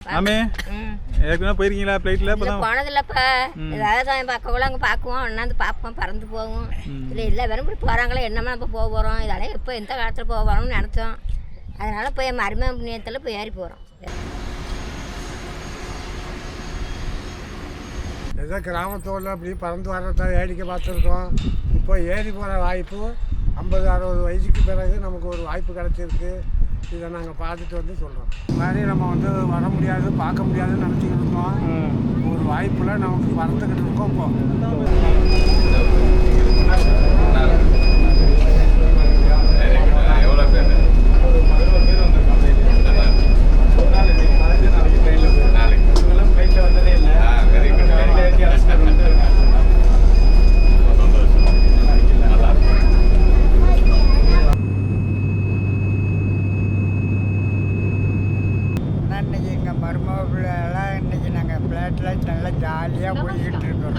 ஆமே ம். ஏற்கனவே போயிருக்கீங்களா ஃப்ளைட்டில் இப்போ இல்லை தான் போனதில்லப்பா ஏதாவது தான் பார்க்கக்குள்ள அங்கே பார்க்குவோம். அண்ணாந்து பார்ப்போம் பறந்து போவோம். இல்லை இல்லை வெறும் இப்படி போகிறாங்களே என்னமா நம்ம போக போகிறோம் இதெல்லாம் எப்போ எந்த காலத்தில் போக போகிறோம்னு நினச்சோம். அதனால் போய் மரும புண்ணியத்தில் போய் ஏறி போகிறோம் ஏதோ கிராமத்தோரில் அப்படி பறந்து வர்றத வேடிக்கை பார்த்துருக்கோம். இப்போ ஏறி போகிற வாய்ப்பு ஐம்பது அறுபது வயசுக்கு பிறகு நமக்கு ஒரு வாய்ப்பு கிடச்சிருக்கு. இதை நாங்கள் பார்த்துட்டு வந்து சொல்கிறோம் மாதிரி நம்ம வந்து வர முடியாது பார்க்க முடியாதுன்னு நினச்சிக்கிட்டு இருக்கோம். ஒரு வாய்ப்பில் நமக்கு பறந்துக்கிட்டு இருக்கோம் இப்போ எவ்வளோ பேர் ஆனால் இன்னைக்கு எங்கள் மருமகளெல்லாம் இன்னைக்கு நாங்கள் ஃப்ளைட்டில் நல்லா ஜாலியாக போய்கிட்டு இருக்கோம்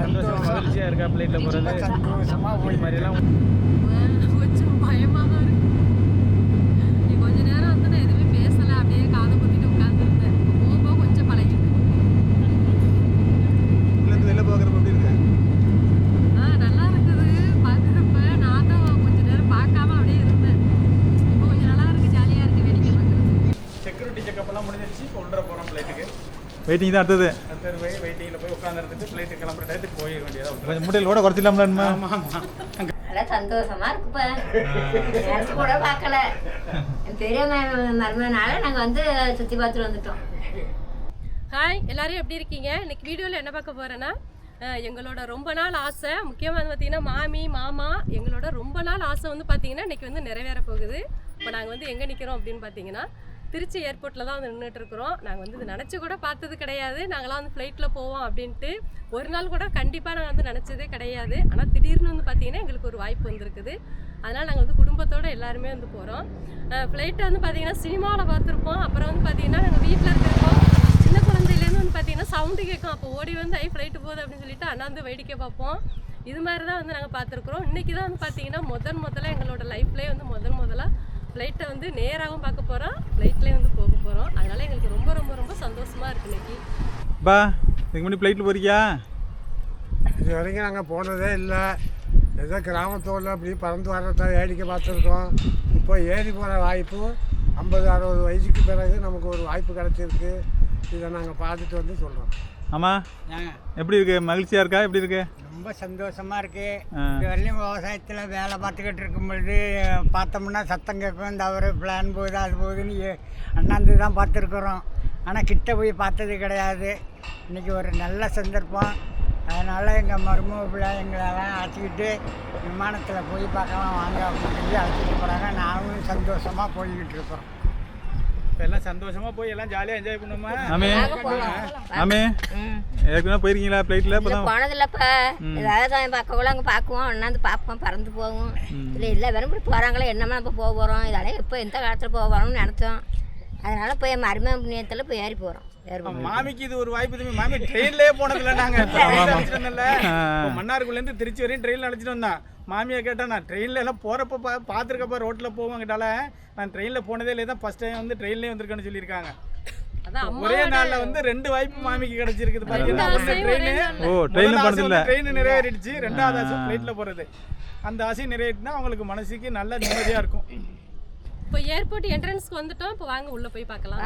சந்தோஷம் மகிழ்ச்சியாக இருக்கா ஃப்ளைட்டில் போகிறது சந்தோஷமாக இது போய் மாதிரிலாம் கொஞ்சம் பயமாக தான் இருக்கு நீ கொஞ்ச நேரம் வந்து நான் எதுவுமே பேசலை அப்படியே காதை குத்திட்டு உட்காந்துருந்தேன் போக போக கொஞ்சம் பழகிட்டு வெளில போகிறப்ப எப்படி இருக்கு ஆ நல்லா இருக்குது பார்க்குறப்ப நான் தான் கொஞ்ச நேரம் பார்க்காம அப்படியே இருந்தேன் இப்போ கொஞ்சம் நல்லா இருக்கு ஜாலியாக இருக்கு வேடிக்கை பார்க்குறது செக்யூரிட்டி செக்அப்லாம் முடிஞ்சிருச்சு இப்போ உள்ள போகிறோம் ஃப்ளைட்டுக்கு வெயிட்டிங் தான் அடுத்தது. அடுத்தது போய் வெயிட்டிங்கில் போய் உட்காந்துருந்துட்டு ஃப்ளைட்டு கிளம்புற டயத்துக்கு போயிட வேண்டியதாக கொஞ்சம் முட்டையில் கூட குறைச்சிடலாம்ல ஆமாம் நல்லா சந்தோஷமாக இருக்குப்பா. நினச்சி கூட பார்க்கல. பெரிய மருமனால நாங்கள் வந்து சுற்றி பார்த்துட்டு வந்துட்டோம். ஹாய் எல்லாரும் எப்படி இருக்கீங்க? இன்னைக்கு வீடியோவில் என்ன பார்க்க போகிறேன்னா அஹ், எங்களோட ரொம்ப நாள் ஆசை முக்கியமாக வந்து பார்த்தீங்கன்னா மாமி மாமா எங்களோட ரொம்ப நாள் ஆசை வந்து பார்த்தீங்கன்னா இன்னைக்கு வந்து நிறைவேற போகுது. இப்போ நாங்கள் வந்து எங்கே நிற்கிறோம் அப்படின்னு பார்த்தீங்கன்னா திருச்சி ஏர்போர்ட்டில் தான் வந்து நின்றுட்டு இருக்கிறோம் நாங்கள் வந்து இது நினச்சி கூட பார்த்தது கிடையாது. நாங்களாம் வந்து ஃப்ளைட்டில் போவோம் அப்படின்ட்டு. ஒரு நாள் கூட கண்டிப்பாக நாங்கள் வந்து நினச்சதே கிடையாது. ஆனால் திடீர்னு வந்து பார்த்தீங்கன்னா எங்களுக்கு ஒரு வாய்ப்பு வந்திருக்குது. அதனால் நாங்கள் வந்து குடும்பத்தோடு எல்லாருமே வந்து போகிறோம் ஃப்ளைட்டை வந்து பார்த்திங்கன்னா சினிமாவில் பார்த்துருப்போம். அப்புறம் வந்து பார்த்திங்கன்னா நாங்கள் வீட்டில் இருக்கிறப்போ சின்ன குழந்தையிலேருந்து வந்து பார்த்தீங்கன்னா சவுண்டு கேட்கும். அப்போ ஓடி வந்து ஐ ஃப்ளைட்டு போகுது அப்படின்னு சொல்லிட்டு அண்ணாந்து வேடிக்கை பார்ப்போம். இது மாதிரி தான் வந்து நாங்கள் பார்த்துருக்குறோம். இன்றைக்கி தான் வந்து பார்த்திங்கன்னா முதன் முதல்ல எங்களோட லைஃப்லேயே வந்து முதன் முதலாக ஃப்ளைட்டை வந்து நேராகவும் பார்க்க போகிறோம் ஃப்ளைட்லேயே வந்து போக போகிறோம் அதனால் எங்களுக்கு ரொம்ப ரொம்ப ரொம்ப சந்தோஷமாக இருக்குது இன்னைக்கு பா இதுக்கு முன்னாடி ஃப்ளைட்டில் போறியா? இது வரைக்கும் நாங்கள் போனதே இல்லை. ஏதோ கிராமத்தோரில் அப்படி பறந்து வர்றத வேடிக்கை பார்த்துருக்கோம். இப்போ ஏறி போகிற வாய்ப்பு ஐம்பது அறுபது வயசுக்கு பிறகு நமக்கு ஒரு வாய்ப்பு கிடச்சிருக்கு. இதை நாங்கள் பார்த்துட்டு வந்து சொல்கிறோம் ஆமாம் எப்படி இருக்கு? மகிழ்ச்சியாக இருக்கா? எப்படி இருக்கு? ரொம்ப சந்தோஷமாக இருக்கு. ஆ. இது வரலையும் விவசாயத்தில் வேலை பார்த்துக்கிட்டு இருக்கும் பொழுது பார்த்தோம்னா சத்தம் கேட்கும் இந்த அவர் பிளான் போகுது அது போகுதுன்னு அண்ணாந்து தான் பார்த்துருக்குறோம். ஆனால் கிட்ட போய் பார்த்தது கிடையாது. இன்னைக்கு ஒரு நல்ல சந்தர்ப்பம். அதனால் எங்கள் மருமக பிள்ளை எங்களெல்லாம் அழைச்சிக்கிட்டு விமானத்தில் போய் பார்க்கலாம் வாங்க அப்படின்னு சொல்லி அழைச்சிட்டு போகிறாங்க நாங்களும் சந்தோஷமாக போய்கிட்டு இருக்கோம் இப்போ எல்லாம் சந்தோஷமாக போய் எல்லாம் ஜாலியாக என்ஜாய் பண்ணுமா ஆமே ஆமே ம். ஏற்கனவே போயிருக்கீங்களா ஃப்ளைட்டில் இப்போ இல்லை தான் போனதில்லப்பா ஏதாவது தான் பார்க்கக்குள்ள அங்கே பார்க்குவோம். அண்ணாந்து பார்ப்போம். பறந்து போவோம். இல்லை இல்லை வெறும் இப்படி போகிறாங்களே என்னமா நம்ம போக போகிறோம் இதெல்லாம் எப்போ எந்த காலத்தில் போக போகிறோம்னு நினச்சோம். அதனால் போய் மரும புண்ணியத்தில் போய் ஏறி போகிறோம் ஏறி போகிறோம் மாமிக்கு இது ஒரு வாய்ப்பு தம்பி மாமி ட்ரெயின்லேயே போனதில்ல வந்தோம்ல இப்போ மன்னார்குள்ளேருந்து திருச்சி வரையும் ட்ரெயினில் அழைச்சிட்டு வந்தேன். மாமியை கேட்டேன் நான் ட்ரெயினில் எல்லாம் போகிறப்ப பா பார்த்துருக்கப்ப ரோட்டில் போவாங்கட்டால நான் ட்ரெயினில் போனதே இல்லை தான் ஃபஸ்ட் டைம் வந்து ட்ரெயின்லேயே வந்திருக்கேன்னு சொல்லியிருக்காங்க. ஒரே நாள்ல வந்து ரெண்டு வாய்ப்பு மாமிக்கு கிடைச்சிருக்குது பாத்தீங்கன்னா. ட்ரெயின் நிறைவேறிடுச்சு. ரெண்டாவது ஆசை ஃப்ளைட்ல போறது. அந்த ஆசையும் நிறைவேறிட்டுனா அவங்களுக்கு மனசுக்கு நல்ல நிம்மதியா இருக்கும். இப்போ ஏர்போர்ட் என்ட்ரன்ஸ்க்கு வந்துட்டோம். இப்போ வாங்க உள்ளே போய் பார்க்கலாம்.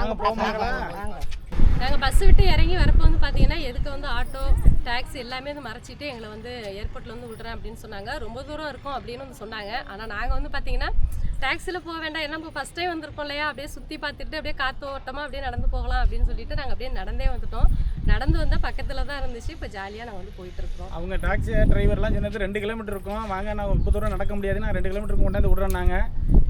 நாங்கள் பஸ் விட்டு இறங்கி வரப்போ வந்து பார்த்தீங்கன்னா எதுக்கு வந்து ஆட்டோ டாக்ஸி எல்லாமே வந்து மறைச்சிட்டு எங்களை வந்து ஏர்போர்ட்டில் வந்து விடுறேன் அப்படின்னு சொன்னாங்க. ரொம்ப தூரம் இருக்கும் அப்படின்னு வந்து சொன்னாங்க. ஆனால் நாங்கள் வந்து பார்த்தீங்கன்னா டாக்ஸியில் போக வேண்டாம். ஏன்னா நம்ம ஃபஸ்ட் டைம் வந்திருக்கோம் இல்லையா? அப்படியே சுற்றி பார்த்துட்டு அப்படியே காற்று ஓட்டமாக அப்படியே நடந்து போகலாம் அப்படின்னு சொல்லிட்டு நாங்கள் அப்படியே நடந்தே வந்துட்டோம். நடந்து வந்தால் பக்கத்தில் தான் இருந்துச்சு. இப்போ ஜாலியாக நாங்கள் வந்து போயிட்டு இருக்கோம் அவங்க டாக்ஸி டிரைவர்லாம் சொன்னது ரெண்டு கிலோமீட்டர் இருக்கும். வாங்க நான் ரொம்ப தூரம் நடக்க முடியாது. நான் ரெண்டு கிலோமீட்டர் கொண்டாந்து விடுறேன் நாங்க.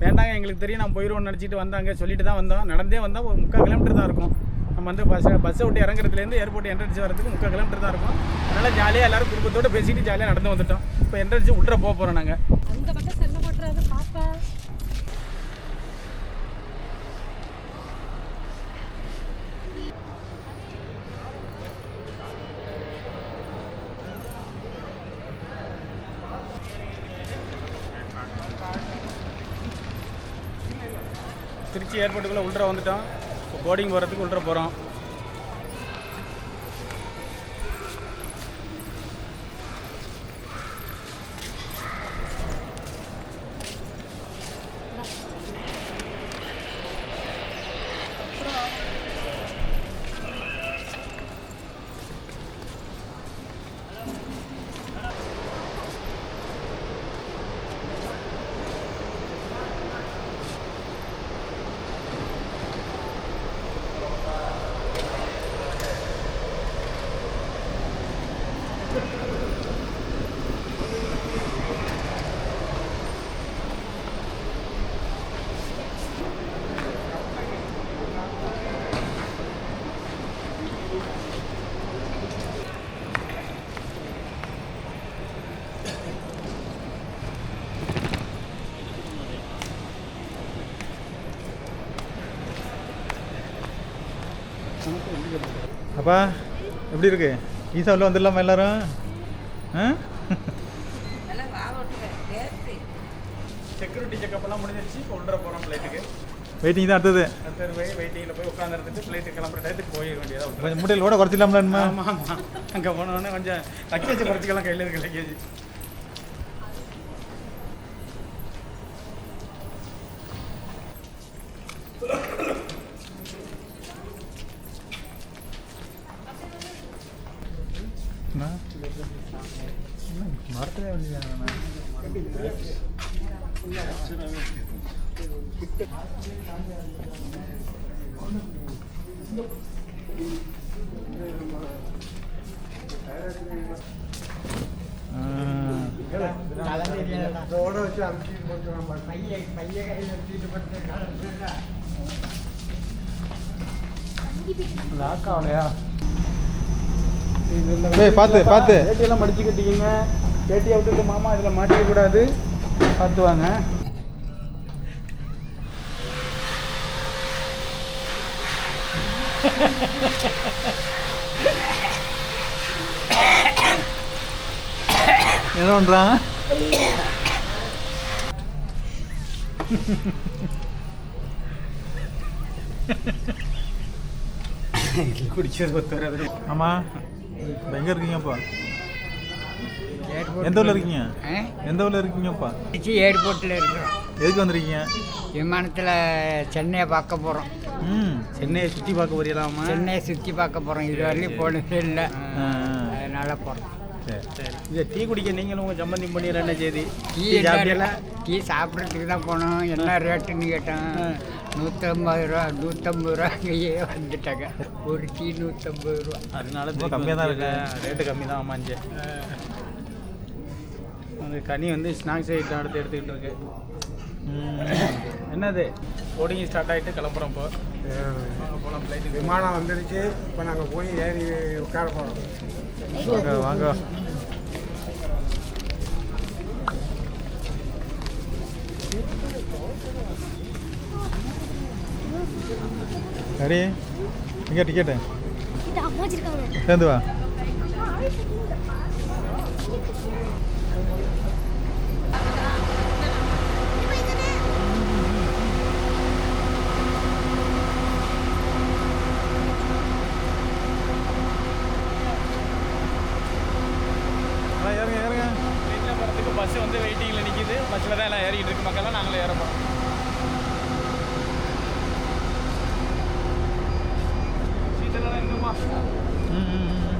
வேண்டாங்க எங்களுக்கு தெரியும். நான் போயிடுவோம்னு நினச்சிட்டு வந்தாங்க. சொல்லிட்டு தான் வந்தோம். நடந்தே வந்தால் ஒரு முக்கால் கிலோமீட்டர் தான் இருக்கும். நம்ம வந்து பஸ் பஸ்ஸை விட்டு இறங்குறதுலேருந்து ஏர்போர்ட் என்ட்ரன்ஸ் வரதுக்கு முக்கால் கிலோமீட்டர் தான் இருக்கும். அதனால் ஜாலியாக எல்லாரும் குடும்பத்தோடு பேசிட்டு ஜாலியாக நடந்து வந்துட்டோம். இப்போ என்ட்ரன்ஸ் உள்ள போக போகிறோம் நாங்கள் அந்த பக்கம் திருச்சி ஏர்போர்ட்டுக்குள்ளே உள்ளே வந்துட்டோம். இப்போ போர்டிங் போகிறதுக்கு உள்ளே போகிறோம் அப்பா எப்படி இருக்கு? ஈசாவில் வந்துடலாமா எல்லாரும்? செக்யூரிட்டி செக்கப்லாம் முடிஞ்சிருச்சு. இப்போ உள்ள போகிறோம் ஃப்ளைட்டுக்கு வெயிட்டிங் தான் அடுத்தது. அடுத்தது போய் வெயிட்டிங்கில் போய் உட்காந்துருந்துட்டு ஃப்ளைட்டு கிளம்புற டயத்துக்கு போயிட வேண்டியதாக கொஞ்சம் மூட்டையில் கூட குறைச்சிடலாம்ல ஆமாம் அங்கே போனோடனே கொஞ்சம் லக்கேஜ் குறைச்சிக்கலாம் கையில் இருக்க லக்கேஜ் என்ன? என்ன, மரத்திலே வண்டியா இதோட வச்சு அமுக்கிட்டு போட்டு நம்ம பையன் பையன் கையில் எடுத்துட்டு போட்டு ஏய், பார்த்து, பார்த்து. வேட்டியெல்லாம் மடிச்சுக்கிட்டீங்க வேட்டியை விட்டுட்டு மாமா இதில் மாட்டிக்க கூடாது. பார்த்து வாங்க. என்ன பண்ணுறான் குடிக்கிறது ஒத்து வராது ஆமாம் இப்போ எங்கே இருக்கீங்கப்பா? எந்த ஊரில் இருக்கீங்க? ஆ? எந்த ஊரில் இருக்கீங்கப்பா? திருச்சி ஏர்போர்ட்டில் இருக்கிறோம் எதுக்கு வந்திருக்கீங்க? விமானத்தில் சென்னையை பார்க்க போகிறோம் ம். சென்னையை சுற்றி பார்க்க போறீங்களாமா சென்னையை சுற்றி பார்க்க போகிறோம் இது வரையும் போனதே இல்லை. அதனால் போகிறோம் சரி. சரி. இதை டீ குடிக்க நீங்களும் உங்கள் சம்மந்தி பண்ணிடுற என்ன செய்தி? டீ டீ சாப்பிட்றதுக்கு தான் போனோம். என்ன ரேட்டுன்னு கேட்டோம். ஆ. நூற்றம்பது ரூபா நூற்றம்பது ரூபா அங்கேயே வந்துட்டாங்க. ஒரு டீ நூற்றம்பது ரூபா. அதனால ரொம்ப கம்மியா தான் இருக்கு. ரேட்டு கம்மி தான் இங்கே அந்த கனி வந்து ஸ்நாக்ஸ் ஐட்டம் எடுத்து எடுத்துக்கிட்டு இருக்கு. என்னது? போர்டிங் ஸ்டார்ட் ஆகிட்டு கிளம்புறோம் இப்போ. போகலாம் விமானம் வந்துருச்சு. இப்போ நாங்கள் போய் ஏறி உட்கார போகிறோம் வாங்க சரி எங்கே டிக்கெட்டு சேர்ந்து 嗯嗯嗯。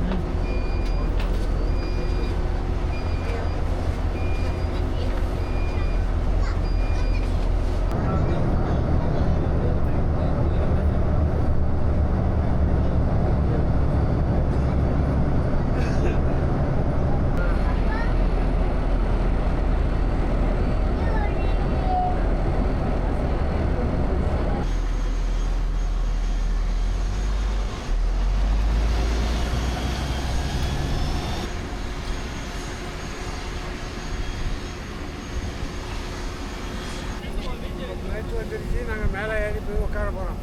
வந்துருச்சு நாங்கள் மேலே ஏறி போய் உட்கார போகிறோம்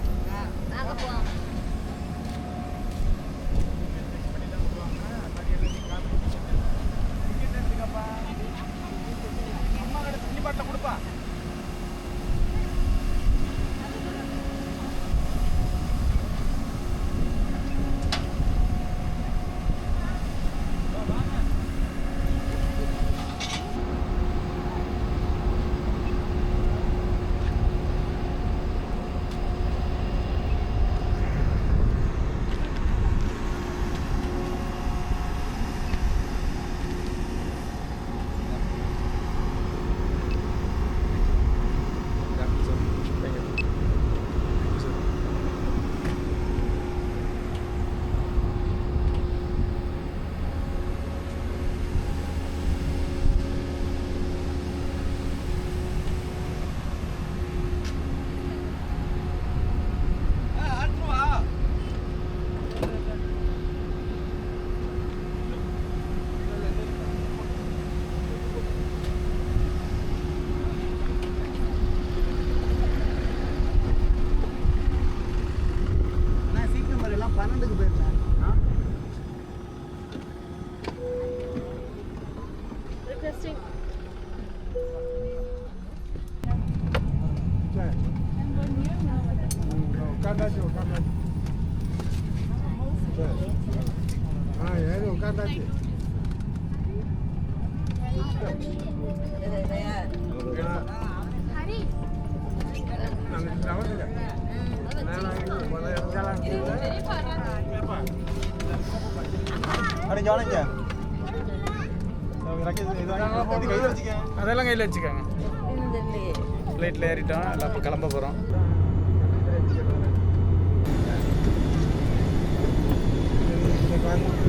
வாங்க போவோம் அம்மா கடை தண்ணி பாட்டில் கொடுப்பா பன்னெண்டுக்கு போயிருந்தேன் ரிக்வெஸ்டிங் சரி உட்காந்தாச்சு உட்காந்தாச்சு சரி ஆ ஏறி உட்காந்தாச்சு அப்படி கவனிங்க கையில் வச்சுக்க அதெல்லாம் கையில் வச்சுக்கோங்க ஃப்ளைட்டில் ஏறிட்டோம் எல்லாம் இப்போ கிளம்ப போகிறோம் Removing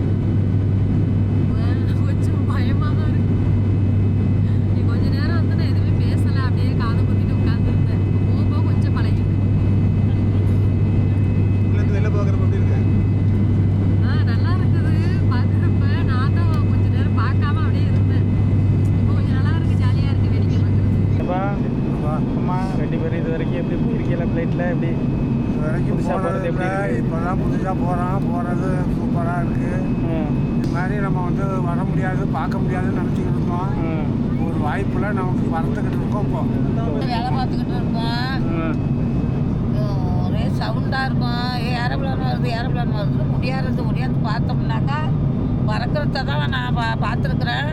எப்படி இருக்கு கொஞ்சம் பயமாக தான் இருக்கு நீ கொஞ்ச நேரம் வந்து நான் எதுவுமே பேசல அப்படியே காதை குத்திட்டு உட்காந்துருந்தேன் போக போக கொஞ்சம் பழகிட்டு உள்ளேருந்து வெளில பார்க்குறப்ப எப்படி இருக்கு ஆ நல்லா இருக்குது பார்க்குறப்ப நான் தான் கொஞ்ச நேரம் பார்க்காம அப்படியே இருந்தேன் இப்போ கொஞ்சம் நல்லா இருக்கு ஜாலியாக இருக்கு வேடிக்கை பார்க்குறது அப்பா அம்மா ரெண்டு பேரும் இது வரைக்கும் எப்படி போயிருக்கீங்களா ஃப்ளைட்டில் எப்படி இது வரைக்கும் புதுசா போனது போறது எப்படி இல்லை இருக்கு? இப்போ தான் புதுசாக போகிறோம் போகிறது சூப்பராக இருக்குது ம் இது மாதிரி நம்ம வந்து வர முடியாது பார்க்க முடியாதுன்னு நினச்சிக்கிட்டு இருந்தோம் ம் ஒரு பறந்துக்கிட்டு இருக்கோம் இப்போ. வேலை பார்த்துக்கிட்டு இருப்போம் ம் ஒரே சவுண்டாக இருக்கும். ஏரோப்ளான் வருது ஏரோப்ளான் வருது முடியாது முடியாது பார்த்தோம்னாக்கா பறக்கிறத தான் நான் பா பார்த்துருக்குறேன்.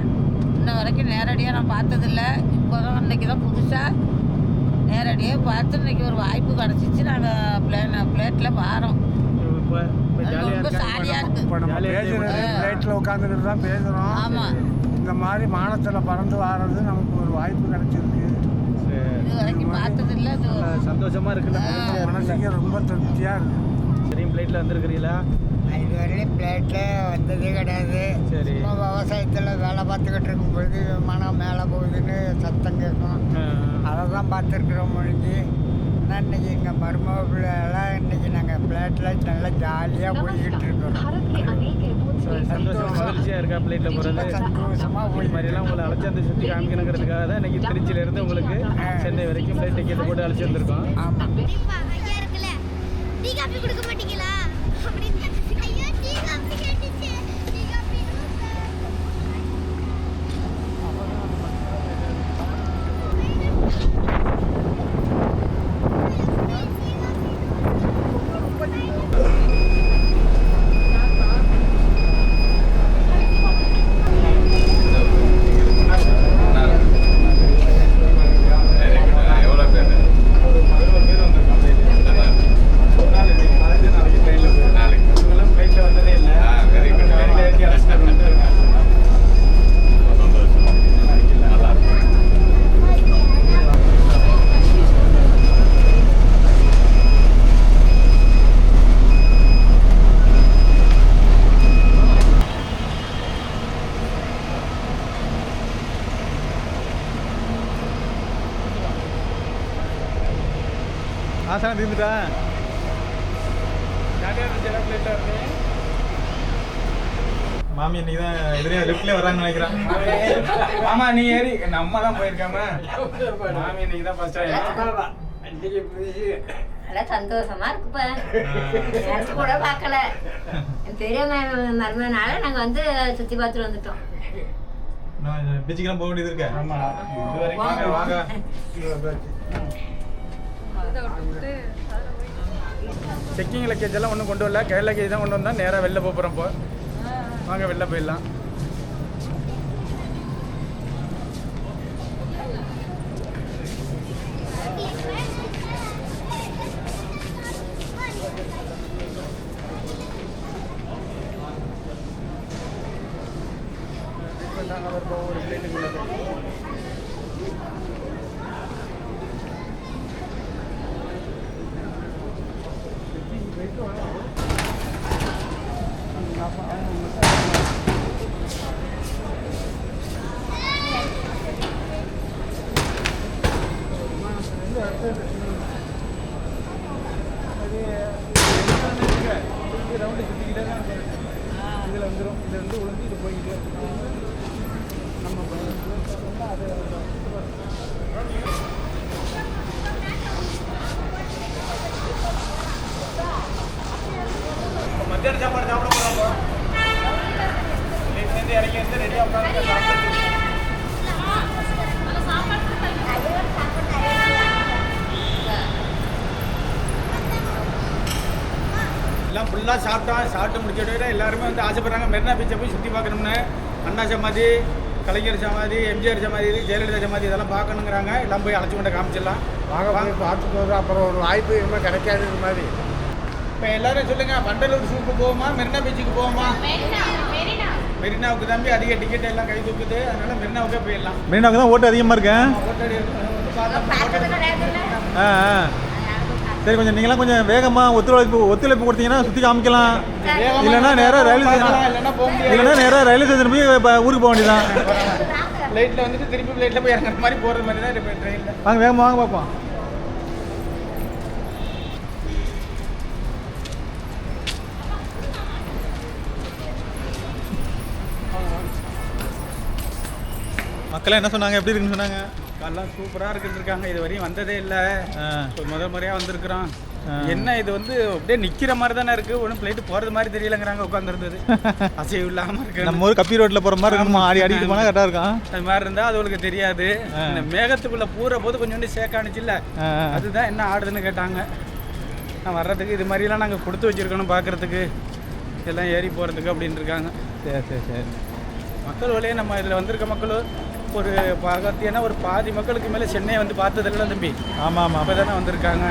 இன்ன வரைக்கும் நேரடியாக நான் பார்த்ததில்ல. இப்போ தான் இன்றைக்கி தான் புதுசாக நேரடியாக பார்த்து இன்னைக்கு ஒரு வாய்ப்பு கிடச்சிச்சு. நாங்கள் பிளேன் பிளேட்டில் வாரோம் ரொம்ப இருக்கா. ஜாலியாக இருக்குது பேசுகிறது இருக்கு. ஃப்ளைட்டில் உட்காந்துக்கிட்டு தான் பேசுகிறோம் ஆமாம் இந்த மாதிரி மானத்தில் பறந்து வாரது நமக்கு ஒரு வாய்ப்பு கிடைச்சிருக்கு. சரி. இது இது சந்தோஷமா இருக்குல்ல? மனசுக்கு ரொம்ப திருப்தியாக இருக்குது சரியும் ஃப்ளைட்டில் வந்திருக்கிறீங்களா? இதுவரையிலும் பிளேட்டில் வந்ததே கிடையாது. சரி. விவசாயத்தில் வேலை பார்த்துக்கிட்டு இருக்கும்பொழுது விமானம் மேலே போகுதுன்னு சத்தம் கேட்கும். அதை தான் பார்த்துருக்குறோம் மொழிக்கு ஆனால் இன்னைக்கு எங்கள் மருமகளெல்லாம் இன்னைக்கு நாங்கள் பிளேட்டில் நல்லா ஜாலியாக போய்கிட்டு இருக்கிறோம். சந்தோஷம் மகிழ்ச்சியாக இருக்கா பிளேட்டில் போகிறது இது மாதிரிலாம் உங்களை அழைச்சி வந்து சுற்றி காமிக்கணுங்கிறதுக்காக தான் இன்றைக்கி திருச்சியிலேருந்து உங்களுக்கு சென்னை வரைக்கும் ஃப்ளைட் டிக்கெட் போட்டு அழைச்சி வந்திருக்கோம். ஆமாம் ஆசானம் தீர்ந்துட்டா ஜாலியாக இருந்துச்சு ஃப்ளைட்டில் இருந்து மாமி இன்னைக்கு தான் எதிரே லிஃப்ட்ல வர்றாங்கன்னு நினைக்கிறேன். ஆமா நீ ஏறி நம்ம தான் போயிருக்காம மாமி இன்னைக்கு தான் ஃபர்ஸ்ட் டைம் நல்லா சந்தோஷமா இருக்குப்பா கூட பார்க்கல. பெரிய மருமனால நாங்க வந்து சுத்தி பார்த்துட்டு வந்துட்டோம். பீச்சுக்கெல்லாம் போக வேண்டியது இருக்கு. ஆமா. இது வரைக்கும் வாங்க. செக்கிங் லக்கேஜ் எல்லாம் ஒன்றும் கொண்டு வரல. கே லக்கேஜ் தான் கொண்டு வந்தா நேராக வெளில போக போகிறோம் இப்போ வாங்க வெளில போயிடலாம் ஒரு பிளேட்டுக்குள்ள ரவுண்டு சுற்றிக்கிட்டே தான் இருக்கும் இதில் வந்துடும் இது வந்து உளுந்து இது போய்கிட்டே இருக்கும் நம்ம அது மத்தியான சாப்பாடு சாப்பிட போகிறோம் வீட்டிலேருந்து இறங்கி வந்து ரெடியாக உட்காந்து சாப்பிட்டு எல்லாம் ஃபுல்லாக சாப்பிட்டோம் சாப்பிட்டு முடிச்சுட்டு எல்லாருமே வந்து ஆசைப்படுறாங்க. மெரினா பீச்சை போய் சுற்றி பார்க்கணும்னு. அண்ணா சமாதி கலைஞர் சமாதி எம்ஜிஆர் சமாதி ஜெயலலிதா சமாதி இதெல்லாம் பார்க்கணுங்கிறாங்க. எல்லாம் போய் அழைச்சி கொண்டு காமிச்சிடலாம். வாங்க வாங்க பார்த்து போகிறோம் அப்புறம் ஒரு வாய்ப்பு இனிமேல் கிடைக்காது இது மாதிரி. இப்போ எல்லாரும் சொல்லுங்க வண்டலூர் சூக்கு போவோமா மெரினா பீச்சுக்கு போவோமா? மெரினாவுக்கு தம்பி அதிக டிக்கெட் எல்லாம் கை தூக்குது. அதனால மெரினாவுக்கே போயிடலாம். மெரினாவுக்கு தான் ஓட்டு அதிகமாக இருக்கேன் ஆ ஆ சரி கொஞ்சம் நீங்களாம் கொஞ்சம் வேகமாக ஒத்துழைப்பு ஒத்துழைப்பு கொடுத்தீங்கன்னா சுற்றி காமிக்கலாம். இல்லைன்னா நேராக ரயில்வே பார்க்கலாம், ஸ்டேஷன் இல்லைன்னா நேராக ரயில்வே ஸ்டேஷன் போய் இப்போ ஊருக்கு போக வேண்டியதான் ஃப்ளைட்டில் வந்துட்டு திருப்பி ஃப்ளைட்டில் போய் இறங்குற மாதிரி போகிறது மாதிரி தான் ட்ரெயினில் வாங்க வேகமாக வாங்க பார்ப்போம் மக்கள் என்ன சொன்னாங்க? எப்படி இருக்குன்னு சொன்னாங்க? எல்லாம் சூப்பராக இருக்குன்னு இருக்காங்க இது வரையும் வந்ததே இல்லை முதல் முறையாக வந்திருக்கிறோம். என்ன இது வந்து அப்படியே நிற்கிற மாதிரி தானே இருக்குது ஒன்றும் ஃப்ளைட்டு போகிறது மாதிரி தெரியலங்கிறாங்க உட்காந்துருந்தது அசைவு இல்லாமல் இருக்கு. நம்ம ஊர் கப்பி ரோட்டில் போகிற மாதிரி இருக்கணுமா ஆடி ஆடிட்டு போனால் கரெக்டாக இருக்கும் அது மாதிரி இருந்தால் அது அவளுக்கு தெரியாது. இந்த மேகத்துக்குள்ளே பூர போது கொஞ்சோண்டு சேக்கானுச்சுல்ல ஆ, ஆ. அதுதான் என்ன ஆடுதுன்னு கேட்டாங்க. நான் வர்றதுக்கு இது மாதிரிலாம் நாங்கள் கொடுத்து வச்சுருக்கணும் பார்க்குறதுக்கு எல்லாம் ஏறி போகிறதுக்கு அப்படின்னு இருக்காங்க சரி சரி சரி. மக்கள் வழியே நம்ம இதில் வந்திருக்க மக்களும் ஒரு பார்த்தீங்கன்னா ஒரு பாதி மக்களுக்கு மேலே சென்னையை வந்து பார்த்ததில்ல தம்பி. ஆமாம் ஆமாம். அப்போ தானே வந்திருக்காங்க.